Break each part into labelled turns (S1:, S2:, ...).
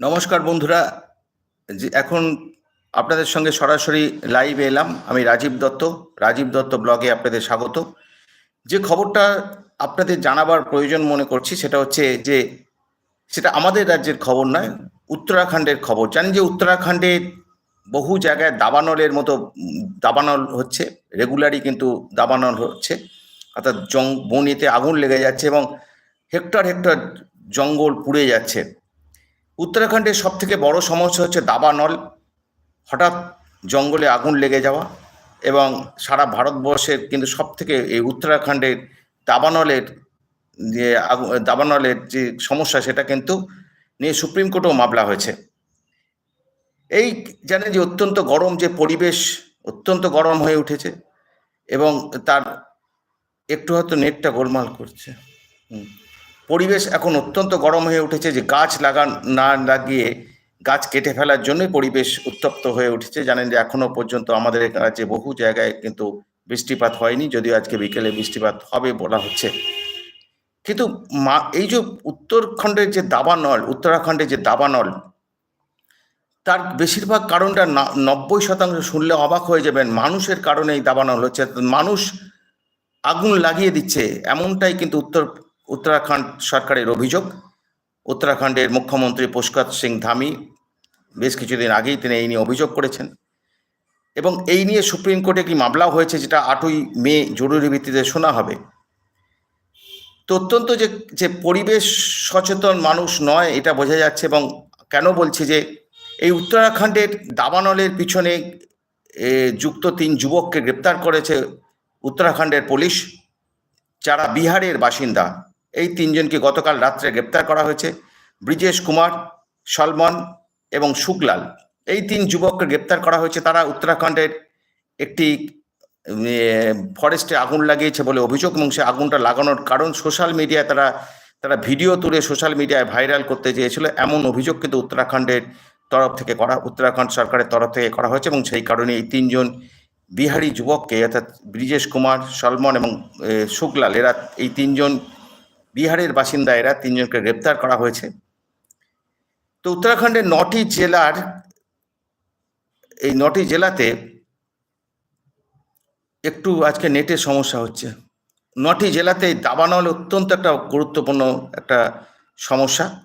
S1: নমস্কার বন্ধুরা। এখন আপনাদের সঙ্গে সরাসরি লাইভে এলাম। আমি রাজীব দত্ত রাজীব দত্ত ব্লগে আপনাদের স্বাগত। যে খবরটা আপনাদের জানাবার প্রয়োজন মনে করছি, সেটা হচ্ছে যে, সেটা আমাদের রাজ্যের খবর নয়, উত্তরাখণ্ডের খবর। জানি যে উত্তরাখণ্ডে বহু জায়গায় দাবানলের মতো দাবানল হচ্ছে রেগুলারই কিন্তু দাবানল হচ্ছে। অর্থাৎ জং, বনিতে আগুন লেগে যাচ্ছে এবং হেক্টর হেক্টর জঙ্গল পুড়ে যাচ্ছে। উত্তরাখণ্ডের সব থেকে বড় সমস্যা হচ্ছে দাবানল হঠাৎ জঙ্গলে আগুন লেগে যাওয়া এবং সারা ভারতবর্ষের কিন্তু সব থেকে এই উত্তরাখণ্ডের দাবানলের যে দাবানলের যে সমস্যা সেটা কিন্তু নিয়ে সুপ্রিম কোর্টেও মামলা হয়েছে। এই জানেন যে অত্যন্ত গরম যে পরিবেশ, অত্যন্ত গরম হয়ে উঠেছে এবং তার একটু হয়তো নেটটা গোলমাল করছে। হুম। পরিবেশ এখন অত্যন্ত গরম হয়ে উঠেছে যে গাছ লাগান না লাগিয়ে গাছ কেটে ফেলার জন্যই পরিবেশ উত্তপ্ত হয়ে উঠেছে। জানেন যে এখনও পর্যন্ত আমাদের রাজ্যে বহু জায়গায় কিন্তু বৃষ্টিপাত হয়নি, যদিও আজকে বিকেলে বৃষ্টিপাত হবে বলা হচ্ছে। কিন্তু মা, এই যে উত্তরখণ্ডের যে দাবানল উত্তরাখণ্ডের যে দাবানল, তার বেশিরভাগ কারণটা নব্বই শতাংশ শুনলে অবাক হয়ে যাবেন, মানুষের কারণে এই দাবানল হচ্ছে। মানুষ আগুন লাগিয়ে দিচ্ছে, এমনটাই কিন্তু উত্তর উত্তরাখণ্ড সরকারের অভিযোগ। উত্তরাখণ্ডের মুখ্যমন্ত্রী পুষ্কর সিং ধামি বেশ কিছুদিন আগেই তিনি এই নিয়ে অভিযোগ করেছেন। এবং এই নিয়ে সুপ্রিম কোর্টে একটি মামলা হয়েছে যেটা আটই মে জরুরি ভিত্তিতে শোনা হবে। তো অত্যন্ত যে যে পরিবেশ সচেতন মানুষ নয়, এটা বোঝা যাচ্ছে এবং কেন বলছি যে, এই উত্তরাখণ্ডের দাবানলের পিছনে যুক্ত তিন যুবককে গ্রেপ্তার করেছে উত্তরাখণ্ডের পুলিশ, যারা বিহারের বাসিন্দা। এই তিনজনকে গতকাল রাত্রে গ্রেপ্তার করা হয়েছে। ব্রিজেশ কুমার, সলমন এবং শুকলাল এই তিন যুবককে গ্রেপ্তার করা হয়েছে। তারা উত্তরাখণ্ডের একটি ফরেস্টে আগুন লাগিয়েছে বলে অভিযোগ এবং সে আগুনটা লাগানোর কারণ সোশ্যাল মিডিয়ায় তারা তারা ভিডিও তুলে সোশ্যাল মিডিয়ায় ভাইরাল করতে চেয়েছিল। এমন অভিযোগ কিন্তু উত্তরাখণ্ডের তরফ থেকে করা, উত্তরাখণ্ড সরকারের তরফ থেকে করা হয়েছে এবং সেই কারণে এই তিনজন বিহারি যুবককে, অর্থাৎ ব্রিজেশ কুমার, সলমন এবং শুক্লাল এরা এই তিনজন বিহারের বাসিন্দা এরা তিনজনকে গ্রেপ্তার করা হয়েছে। তো উত্তরাখণ্ডের নটি জেলার, এই নটি জেলাতে একটু আজকে নেটের সমস্যা হচ্ছে। নটি জেলাতে দাবানল অত্যন্ত একটা গুরুত্বপূর্ণ একটা সমস্যা।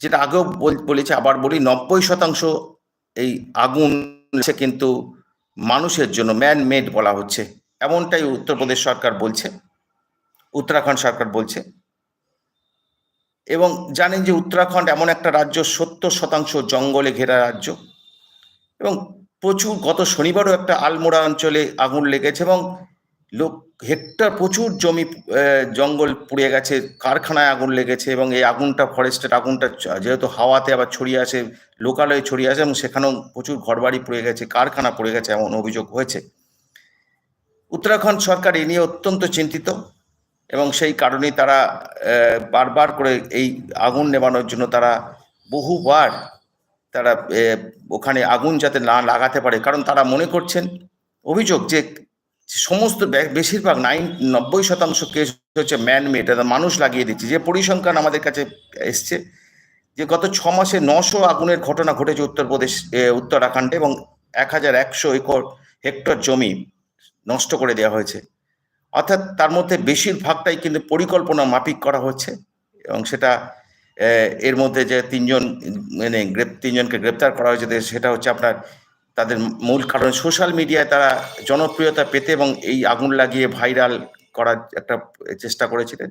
S1: যেটা আগেও বল- বলেছি, আবার বলি, নব্বই শতাংশ এই আগুন কিন্তু মানুষের জন্য ম্যান মেড বলা হচ্ছে। এমনটাই উত্তরপ্রদেশ সরকার বলছে। উত্তরাখণ্ড সরকার বলছে। এবং জানেন যে উত্তরাখণ্ড এমন একটা রাজ্য, সত্তর শতাংশ জঙ্গলে ঘেরা রাজ্য। এবং প্রচুর, গত শনিবারও একটা আলমোড়া অঞ্চলে আগুন লেগেছে এবং লোক, হেক্টর প্রচুর জমি জঙ্গল পুড়ে গেছে, কারখানায় আগুন লেগেছে এবং এই আগুনটা, ফরেস্টের আগুনটা যেহেতু হাওয়াতে আবার ছড়িয়ে আসে, লোকালয়ে ছড়িয়ে আসে এবং সেখানেও প্রচুর ঘরবাড়ি পুড়ে গেছে, কারখানা পুড়ে গেছে এমন অভিযোগ হয়েছে। উত্তরাখণ্ড সরকার এ নিয়ে অত্যন্ত চিন্তিত। এবং সেই কারণেই তারা বারবার করে এই আগুন নেবানোর জন্য তারা বহুবার তারা ওখানে আগুন যাতে না লাগাতে পারে। কারণ তারা মনে করছেন, অভিযোগ যে সমস্ত বেশিরভাগ নাইন, নব্বই শতাংশ কেস হচ্ছে ম্যানমেড মানুষ লাগিয়ে দিচ্ছে। যে পরিসংখ্যান আমাদের কাছে এসছে যে গত ছ মাসে নশো আগুনের ঘটনা ঘটেছে উত্তরপ্রদেশ উত্তরাখণ্ডে এবং এক হাজার একশো একর হেক্টর জমি নষ্ট করে দেওয়া হয়েছে। অর্থাৎ তার মধ্যে বেশিরভাগটাই কিন্তু পরিকল্পনা মাফিক করা হচ্ছে এবং সেটা এর মধ্যে যে তিনজন মানে গ্রেপ, তিনজনকে গ্রেপ্তার করা হয়েছে, সেটা হচ্ছে আপনার তাদের মূল কারণ। সোশ্যাল মিডিয়ায় তারা জনপ্রিয়তা পেতে এবং এই আগুন লাগিয়ে ভাইরাল করার একটা চেষ্টা করেছিলেন।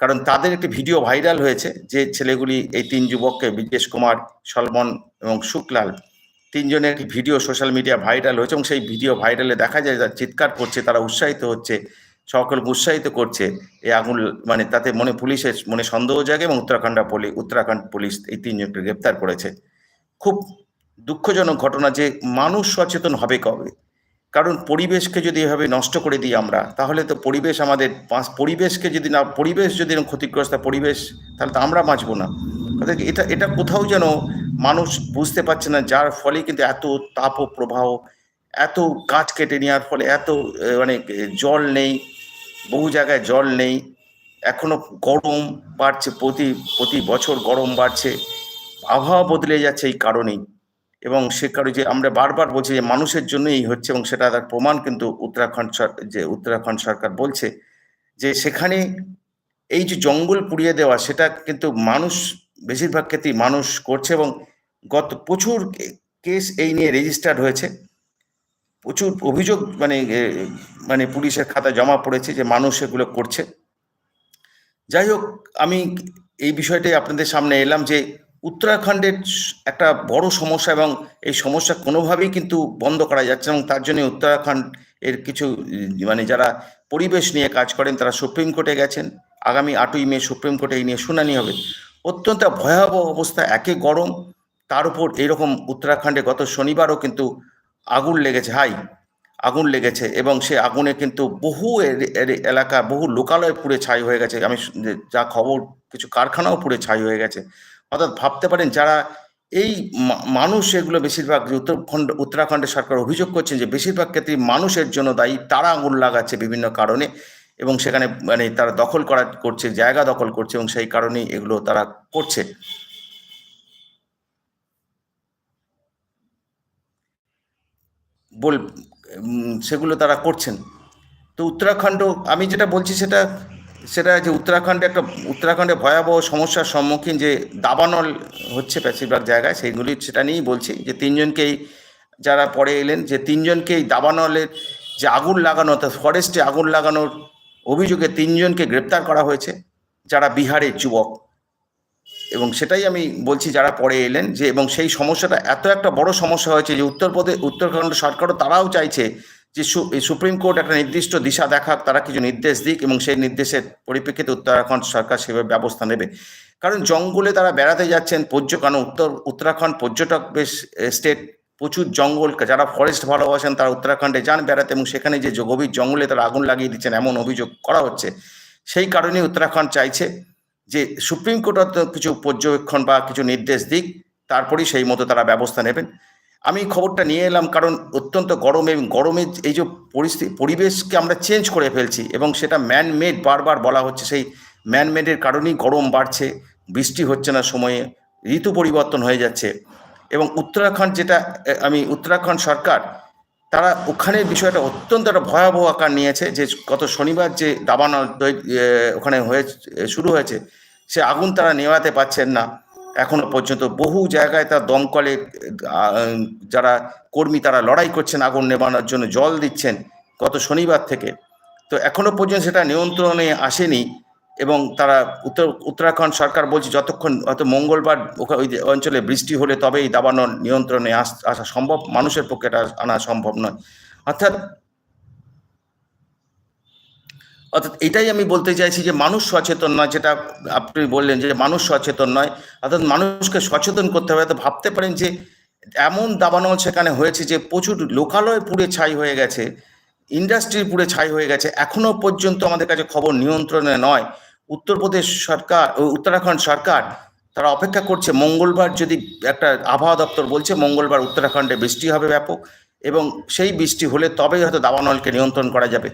S1: কারণ তাদের একটি ভিডিও ভাইরাল হয়েছে যে ছেলেগুলি, এই তিন যুবককে বিজেশ কুমার, সলমন এবং শুক্লাল তিনজনের একটি ভিডিও সোশ্যাল মিডিয়া ভাইরাল হয়েছে এবং সেই ভিডিও ভাইরালে দেখা যায় যারা চিৎকার করছে, তারা উৎসাহিত হচ্ছে। সকলকে উৎসাহিত করছে এই আগুন মানে তাতে মনে পুলিশের মনে সন্দেহ জাগে এবং উত্তরাখণ্ড পুলিশ উত্তরাখণ্ড পুলিশ এই তিনজনকে গ্রেপ্তার করেছে। খুব দুঃখজনক ঘটনা যে মানুষ সচেতন হবে কবে? কারণ পরিবেশকে যদি এভাবে নষ্ট করে দিই আমরা, তাহলে তো পরিবেশ আমাদের পরিবেশকে যদি না, পরিবেশ যদি ক্ষতিগ্রস্ত, পরিবেশ, তাহলে তো আমরা বাঁচবো না। এটা এটা কোথাও যেন মানুষ বুঝতে পারছে না, যার ফলে কিন্তু এত তাপ প্রবাহ এত গাছ কেটে নেওয়ার ফলে এত মানে জল নেই। বহু জায়গায় জল নেই। এখনও গরম বাড়ছে, প্রতি প্রতি বছর গরম বাড়ছে। আবহাওয়া বদলে যাচ্ছে এই কারণেই। এবং সে কারণে যে আমরা বারবার বলছি যে মানুষের জন্যই হচ্ছে এবং সেটা তার প্রমাণ কিন্তু উত্তরাখণ্ড যে উত্তরাখণ্ড সরকার বলছে যে সেখানে এই যে জঙ্গল পুড়িয়ে দেওয়া, সেটা কিন্তু মানুষ, বেশিরভাগ ক্ষেত্রেই মানুষ করছে এবং গত প্রচুর কেস এই নিয়ে রেজিস্টার্ড হয়েছে। প্রচুর অভিযোগ মানে মানে পুলিশের খাতা জমা পড়েছে যে মানুষ এগুলো করছে। যাই হোক, আমি এই বিষয়টাই আপনাদের সামনে এলাম যে উত্তরাখণ্ডের একটা বড় সমস্যা এবং এই সমস্যা কোনোভাবেই কিন্তু বন্ধ করা যাচ্ছে এবং তার জন্য উত্তরাখণ্ড এর কিছু মানে যারা পরিবেশ নিয়ে কাজ করেন তারা সুপ্রিম কোর্টে গেছেন। আগামী আটই মে সুপ্রিম কোর্টে এই নিয়ে শুনানি হবে। অত্যন্ত ভয়াবহ অবস্থা, একে গরম, তার উপর এরকম উত্তরাখণ্ডে গত শনিবারও কিন্তু আগুন লেগেছে, হাই, আগুন লেগেছে এবং সে আগুনে কিন্তু বহু এলাকা, বহু লোকালয় পুড়ে ছাই হয়ে গেছে। আমি যা খবর, কিছু কারখানাও পুড়ে ছাই হয়ে গেছে। অর্থাৎ ভাবতে পারেন যারা এই মানুষ এগুলো বেশিরভাগ যে উত্তরাখণ্ড উত্তরাখণ্ডের সরকার অভিযোগ করছেন যে বেশিরভাগ ক্ষেত্রে মানুষের জন্য দায়ী, তারা আগুন লাগাচ্ছে বিভিন্ন কারণে এবং সেখানে মানে তারা দখল করা, করছে, জায়গা দখল করছে এবং সেই কারণেই এগুলো তারা করছে। বল সেগুলো তারা করছেন। তো উত্তরাখণ্ড, আমি যেটা বলছি সেটা সেটা যে উত্তরাখণ্ডে একটা, উত্তরাখণ্ডে ভয়াবহ সমস্যার সম্মুখীন যে দাবানল হচ্ছে বেশিরভাগ জায়গায়, সেইগুলি সেটা নিয়েই বলছি যে তিনজনকেই যারা পরে এলেন, যে তিনজনকেই দাবানলের যে আগুন লাগানো, অর্থাৎ ফরেস্টে আগুন লাগানোর অভিযোগে তিনজনকে গ্রেপ্তার করা হয়েছে, যারা বিহারের যুবক। এবং সেটাই আমি বলছি যারা পরে এলেন যে, এবং সেই সমস্যাটা এত একটা বড় সমস্যা হয়েছে যে উত্তরপ্রদেশ উত্তরাখণ্ড সরকারও তারাও চাইছে যে সুপ্রিম কোর্ট একটা নির্দিষ্ট দিশা দেখাক, তারা কিছু নির্দেশ দিক এবং সেই নির্দেশের পরিপ্রেক্ষিতে উত্তরাখণ্ড সরকার সেভাবে ব্যবস্থা নেবে। কারণ জঙ্গলে তারা বেড়াতে যাচ্ছেন পর্যটক কারণ উত্তর, উত্তরাখণ্ড পর্যটক বেশ স্টেট, প্রচুর জঙ্গল, যারা ফরেস্ট ভালোবাসেন তারা উত্তরাখণ্ডে যান বেড়াতে এবং সেখানে যে গভীর জঙ্গলে তারা আগুন লাগিয়ে দিচ্ছেন এমন অভিযোগ করা হচ্ছে। সেই কারণেই উত্তরাখণ্ড চাইছে যে সুপ্রিম কোর্ট কিছু পর্যবেক্ষণ বা কিছু নির্দেশ দিক, তারপরেই সেই মতো তারা ব্যবস্থা নেবেন। আমি খবরটা নিয়ে এলাম কারণ অত্যন্ত গরম, এবং গরমের এই যে পরিস্থিতি পরিবেশকে আমরা চেঞ্জ করে ফেলছি, এবং সেটা ম্যান মেড বারবার বলা হচ্ছে। সেই ম্যান মেডের কারণেই গরম বাড়ছে, বৃষ্টি হচ্ছে না সময়ে, ঋতু পরিবর্তন হয়ে যাচ্ছে। এবং উত্তরাখণ্ড যেটা আমি, উত্তরাখণ্ড সরকার তারা ওখানের বিষয়টা অত্যন্ত একটা ভয়াবহ আকার নিয়েছে যে গত শনিবার যে দাবানল ওখানে হয়ে শুরু হয়েছে, সে আগুন তারা নেওয়াতে পারছেন না। এখনও পর্যন্ত বহু জায়গায় তার দমকলে যারা কর্মী তারা লড়াই করছেন আগুন নেভানোর জন্য জল দিচ্ছেন গত শনিবার থেকে। তো এখনও পর্যন্ত সেটা নিয়ন্ত্রণে আসেনি। এবং তারা উত্তর, উত্তরাখণ্ড সরকার বলছে যতক্ষণ হয়তো মঙ্গলবার ওই অঞ্চলে বৃষ্টি হলে তবে এই দাবানল নিয়ন্ত্রণে আস সম্ভব, মানুষের পক্ষে এটা আনা সম্ভব নয়। অর্থাৎ অর্থাৎ এটাই আমি বলতে চাইছি যে মানুষ সচেতন নয়, যেটা আপনি বললেন যে মানুষ সচেতন নয়, অর্থাৎ মানুষকে সচেতন করতে হবে। তো ভাবতে পারেন যে এমন দাবানল সেখানে হয়েছে যে প্রচুর লোকালয় পুড়ে ছাই হয়ে গেছে, ইন্ডাস্ট্রি পুড়ে ছাই হয়ে গেছে, এখনও পর্যন্ত আমাদের কাছে খবর নিয়ন্ত্রণে নয়। উত্তরপ্রদেশ সরকার উত্তরাখণ্ড সরকার, তারা অপেক্ষা করছে মঙ্গলবার যদি একটা আবহাওয়া দপ্তর বলছে মঙ্গলবার উত্তরাখণ্ডে বৃষ্টি হবে ব্যাপক এবং সেই বৃষ্টি হলে তবেই হয়তো দাবানলকে নিয়ন্ত্রণ করা যাবে।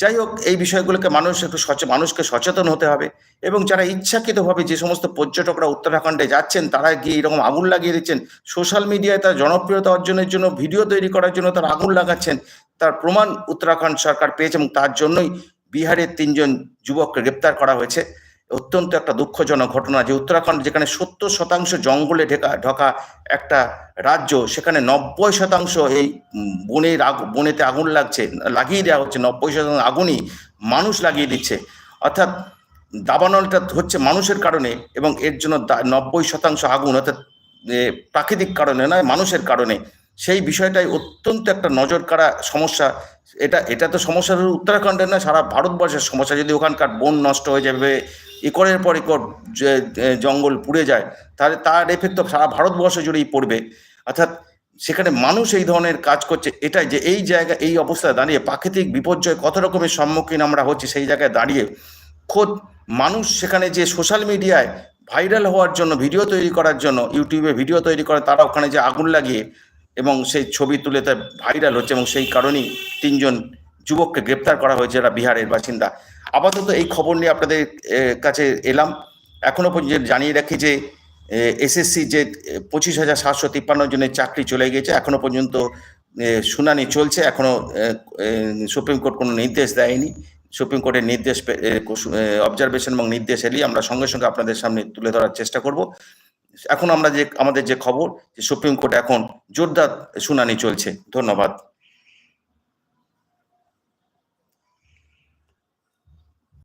S1: যাই হোক, এই বিষয়গুলোকে মানুষ একটু সচে, মানুষকে সচেতন হতে হবে এবং যারা ইচ্ছাকৃতভাবে যে সমস্ত পর্যটকরা উত্তরাখণ্ডে যাচ্ছেন, তারা গিয়ে এরকম আগুন লাগিয়ে দিচ্ছেন, সোশ্যাল মিডিয়ায় তার জনপ্রিয়তা অর্জনের জন্য, ভিডিও তৈরি করার জন্য তারা আগুন লাগাচ্ছেন, তার প্রমাণ উত্তরাখণ্ড সরকার পেয়েছে এবং তার জন্যই বিহারের তিনজন যুবককে গ্রেপ্তার করা হয়েছে। অত্যন্ত একটা দুঃখজনক ঘটনা যে উত্তরাখণ্ড যেখানে সত্তর শতাংশ জঙ্গলে ঢেকা, ঢকা একটা রাজ্য, সেখানে নব্বই শতাংশ এই বনের বনেতে আগুন লাগছে, লাগিয়ে দেওয়া হচ্ছে, নব্বই শতাংশ আগুনই মানুষ লাগিয়ে দিচ্ছে। অর্থাৎ দাবানলটা হচ্ছে মানুষের কারণে এবং এর জন্য নব্বই শতাংশ আগুন, অর্থাৎ প্রাকৃতিক কারণে নয়, মানুষের কারণে সেই বিষয়টাই অত্যন্ত একটা নজর কাড়া সমস্যা। এটা এটা তো সমস্যা শুধু উত্তরাখণ্ডের না সারা ভারতবর্ষের সমস্যা। যদি ওখানকার বন নষ্ট হয়ে যাবে একরের পর একর জঙ্গল পুড়ে যায়, তাহলে তার এফেক্ট তো সারা ভারতবর্ষ জুড়েই পড়বে। অর্থাৎ সেখানে মানুষ এই ধরনের কাজ করছে, এটাই যে এই জায়গা, এই অবস্থায় দাঁড়িয়ে প্রাকৃতিক বিপর্যয় কত রকমের সম্মুখীন আমরা হচ্ছি সেই জায়গায় দাঁড়িয়ে, খোদ মানুষ সেখানে যে সোশ্যাল মিডিয়ায় ভাইরাল হওয়ার জন্য ভিডিও তৈরি করার জন্য ইউটিউবে ভিডিও তৈরি করে, তারা ওখানে যে আগুন লাগিয়ে এবং সেই ছবি তুলে তার ভাইরাল হচ্ছে এবং সেই কারণেই তিনজন যুবককে গ্রেপ্তার করা হয়েছে যারা বিহারের বাসিন্দা। আপাতত এই খবর নিয়ে আপনাদের কাছে এলাম। এখনও পর্যন্ত জানিয়ে রাখি যে এসএসসি যে পঁচিশ হাজার সাতশো তিপ্পান্ন জনের চাকরি চলে গেছে এখনও পর্যন্ত শুনানি চলছে। এখনও সুপ্রিম কোর্ট কোনো নির্দেশ দেয়নি। সুপ্রিম কোর্টের নির্দেশ অবজারভেশন এবং নির্দেশ এলেই আমরা সঙ্গে সঙ্গে আপনাদের সামনে তুলে ধরার চেষ্টা করব। এখন আমরা যে আমাদের যে খবর যে সুপ্রিম কোর্ট এখন জোরদার শুনানি চলছে। ধন্যবাদ।